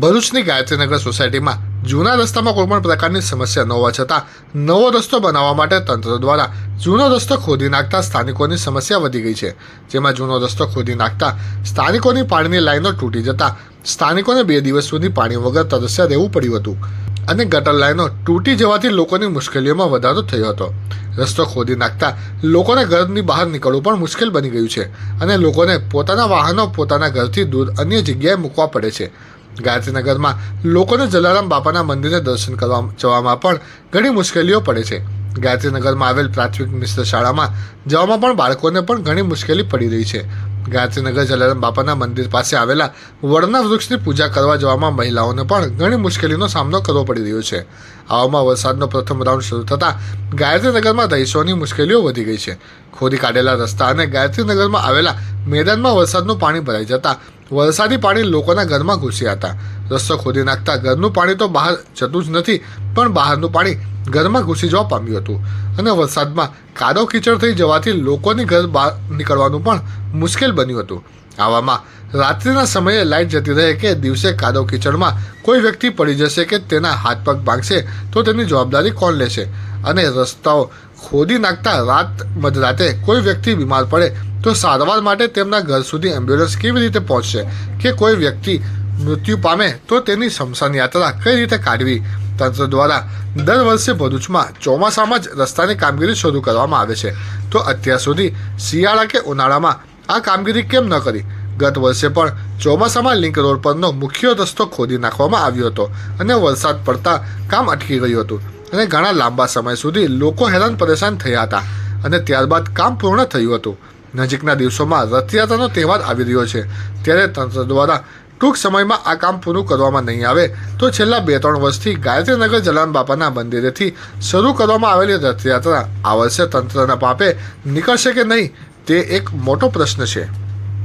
ભરૂચની ગાયત્રીનગર સોસાયટીમાં જૂના રસ્તામાં કોઈપણ પ્રકારની સમસ્યા ન હોવા છતાં નવો રસ્તો બનાવવા માટે તંત્ર દ્વારા જૂનો રસ્તો ખોદી નાખતા સ્થાનિકોની સમસ્યા વધી ગઈ છે. જેમાં જૂનો રસ્તો ખોદી નાખતા સ્થાનિકોની પાણીની લાઈનો તૂટી જતા સ્થાનિકોને બે દિવસ સુધી પાણી વગર તરસ્યા રહેવું પડ્યું હતું અને ગટર લાઈનો તૂટી જવાથી લોકોની મુશ્કેલીઓમાં વધારો થયો હતો. રસ્તો ખોદી નાખતા લોકોને ઘરની બહાર નીકળવું પણ મુશ્કેલ બની ગયું છે અને લોકોને પોતાના વાહનો પોતાના ઘરથી દૂર અન્ય જગ્યાએ મૂકવા પડે છે. ગાયત્રીનગરમાં લોકોને જલારામ બાપાના મંદિરે દર્શન કરવા જવામાં પણ ઘણી મુશ્કેલીઓ પડે છે. ગાયત્રીનગરમાં આવેલ પ્રાથમિક મિશ્ર શાળામાં જવામાં પણ બાળકોને પણ ઘણી મુશ્કેલી પડી રહી છે. ગાયત્રીનગર જલારામ બાપાના મંદિર પાસે આવેલા વડના વૃક્ષની પૂજા કરવા જવામાં મહિલાઓને પણ ઘણી મુશ્કેલીનો સામનો કરવો પડી રહ્યો છે. આવામાં વરસાદનો પ્રથમ રાઉન્ડ શરૂ થતાં ગાયત્રીનગરમાં રહીશોની મુશ્કેલીઓ વધી ગઈ છે. ખોદી કાઢેલા રસ્તા અને ગાયત્રીનગરમાં આવેલા મેદાનમાં વરસાદનું પાણી ભરાઈ જતાં વરસાદી પાણી લોકોના ઘરમાં ઘૂસ્યા હતા. રસ્તો ખોદી નાખતા ઘરનું પાણી તો બહાર જતું જ નથી, પણ બહારનું પાણી ઘરમાં ઘૂસી જવા પામ્યું હતું. અને વરસાદમાં કાદો કીચડ થઈ જવાથી લોકોની ઘર બહાર નીકળવાનું પણ મુશ્કેલ બન્યું હતું. આવામાં રાત્રિના સમયે લાઇટ જતી રહે કે દિવસે કાદો કીચડમાં કોઈ વ્યક્તિ પડી જશે કે તેના હાથ પગ ભાંગશે, તો તેની જવાબદારી કોણ લેશે? અને રસ્તાઓ ખોદી નાખતા રાત મધરાતે કોઈ વ્યક્તિ બીમાર પડે તો સારવાર માટે તેમના ઘર સુધી એમ્બ્યુલન્સ કેવી રીતે પહોંચશે કે કોઈ વ્યક્તિ મૃત્યુ પામે તો તેની શમશાન યાત્રા કઈ રીતે કાઢવી? તંત્ર દ્વારા દર વર્ષે ભરૂચમાં ચોમાસામાં જ રસ્તાની કામગીરી શરૂ કરવામાં આવે છે. તો અત્યાર સુધી શિયાળા કે ઉનાળામાં આ કામગીરી કેમ ન કરી? ગત વર્ષે પણ ચોમાસામાં લિંક રોડ પરનો મુખ્ય રસ્તો ખોદી નાખવામાં આવ્યો હતો અને વરસાદ પડતા કામ અટકી ગયું હતું અને ઘણા લાંબા સમય સુધી લોકો હેરાન પરેશાન થયા હતા અને ત્યારબાદ કામ પૂર્ણ થયું હતું. નજીકના દિવસોમાં રથયાત્રાનો તહેવાર આવી રહ્યો છે. ત્યારે તંત્ર દ્વારા ટૂંક સમયમાં આ કામ પૂરું કરવામાં નહીં આવે તો છેલ્લા બે ત્રણ વર્ષથી ગાયત્રીનગર જલાન બાપાના મંદિરેથી શરૂ કરવામાં આવેલી રથયાત્રા આ વર્ષે તંત્રના પાપે નીકળશે કે નહીં તે એક મોટો પ્રશ્ન છે.